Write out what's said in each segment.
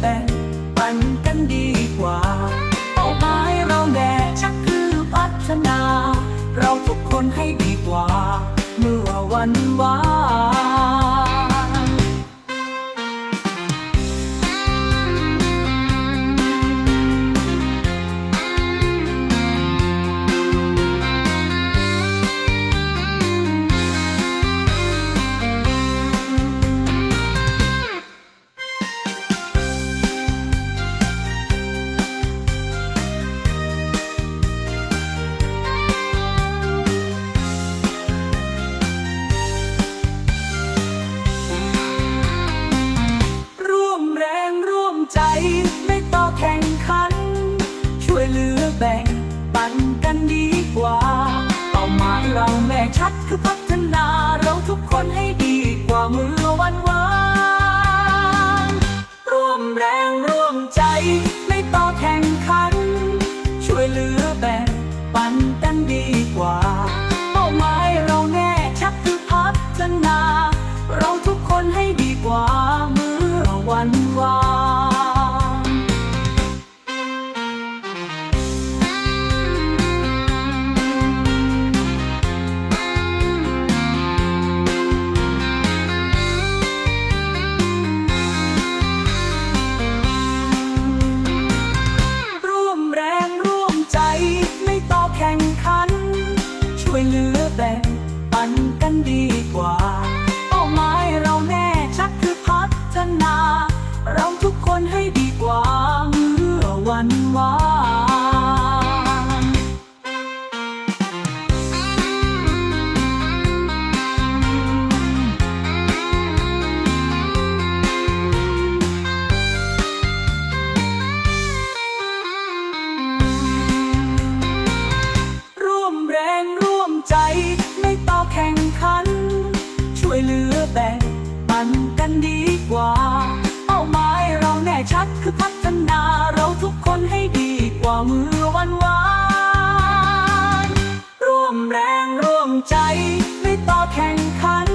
แบ่งปันกันดีกว่าเป้าหมายเราแน่ชักคือพัฒนา เราทุกคนให้ดีกว่า เมื่อวันวาน คือพัฒนาเราทุกคนให้ดีกว่าเมื่อวันวานร่วมแรงร่วมใจไม่ต่อแข่งขัน ช่วยเหลือแบ่งปันกันดีกว่าเป้า นกั ดีกว่า เป้าหมายเราแน่ชัดคือพัฒนาเราทุกคนให้ดีกว่าเมื่อวันวานร่วมแรงร่วมใจไม่ต่อแข่งขัน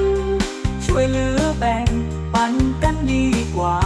ช่วยเหลือแบ่งปันกันดีกว่า